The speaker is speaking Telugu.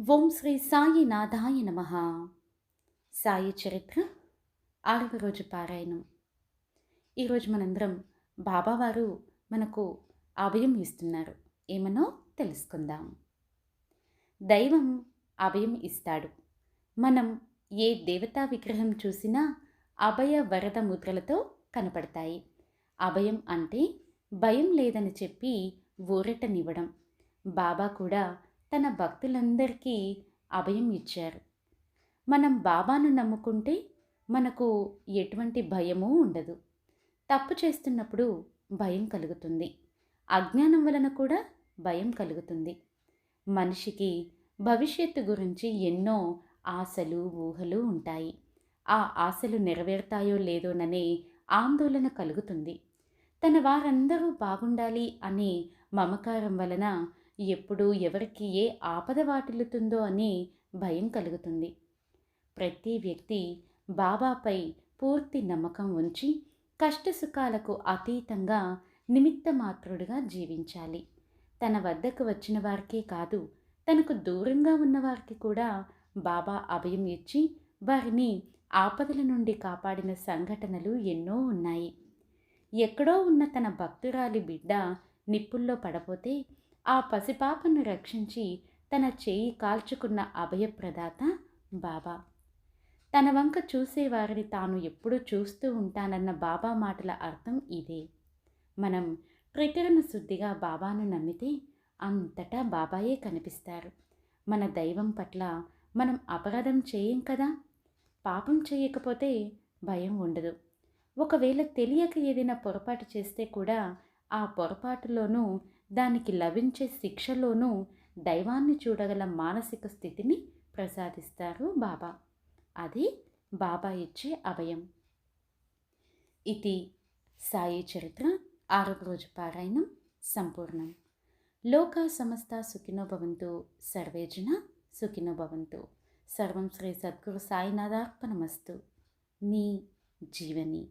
ఓం శ్రీ సాయినాథాయ నమ. సాయి చరిత్ర ఆరవ రోజు పారాయణం. ఈరోజు మనందరం బాబావారు మనకు అభయం ఇస్తున్నారు. ఏమనో తెలుసుకుందాం. దైవం అభయం ఇస్తాడు. మనం ఏ దేవతా విగ్రహం చూసినా అభయ వరద ముద్రలతో కనపడతాయి. అభయం అంటే భయం లేదని చెప్పి ఊరటనివ్వడం. బాబా కూడా తన భక్తులందరికీ అభయం ఇచ్చారు. మనం బాబాను నమ్ముకుంటే మనకు ఎటువంటి భయమూ ఉండదు. తప్పు చేస్తున్నప్పుడు భయం కలుగుతుంది. అజ్ఞానం వలన కూడా భయం కలుగుతుంది. మనిషికి భవిష్యత్తు గురించి ఎన్నో ఆశలు ఊహలు ఉంటాయి. ఆ ఆశలు నెరవేరుతాయో లేదోననే ఆందోళన కలుగుతుంది. తన వారందరూ బాగుండాలి అనే మమకారం వలన ఎప్పుడు ఎవరికి ఏ ఆపద వాటిల్లుతుందో అని భయం కలుగుతుంది. ప్రతి వ్యక్తి బాబాపై పూర్తి నమ్మకం ఉంచి కష్టసుఖాలకు అతీతంగా నిమిత్తమాత్రుడిగా జీవించాలి. తన వద్దకు వచ్చిన వారికే కాదు తనకు దూరంగా ఉన్నవారికి కూడా బాబా అభయం ఇచ్చి వారిని ఆపదల నుండి కాపాడిన సంఘటనలు ఎన్నో ఉన్నాయి. ఎక్కడో ఉన్న తన భక్తురాలి బిడ్డ నిప్పుల్లో పడపోతే ఆ పసిపాపను రక్షించి తన చేయి కాల్చుకున్న అభయప్రదాత బాబా. తన వంక చూసేవారిని తాను ఎప్పుడూ చూస్తూ ఉంటానన్న బాబా మాటల అర్థం ఇదే. మనం ప్రకరణ శుద్ధిగా బాబాను నమ్మితే అంతటా బాబాయే కనిపిస్తారు. మన దైవం పట్ల మనం అపరాధం చేయం కదా? పాపం చేయకపోతే భయం ఉండదు. ఒకవేళ తెలియక ఏదైనా పొరపాటు చేస్తే కూడా ఆ పొరపాటులోనూ దానికి లభించే శిక్షలోనూ దైవాన్ని చూడగల మానసిక స్థితిని ప్రసాదిస్తారు బాబా. అది బాబా ఇచ్చే అభయం. ఇది సాయి చరిత్ర ఆరవ రోజు పారాయణం సంపూర్ణం. లోక సమస్త సుఖినో భవంతు సర్వేజన సుఖినో భవంతు. సర్వం శ్రీ సద్గురు సాయినాథార్పణమస్తు. మీ జీవని.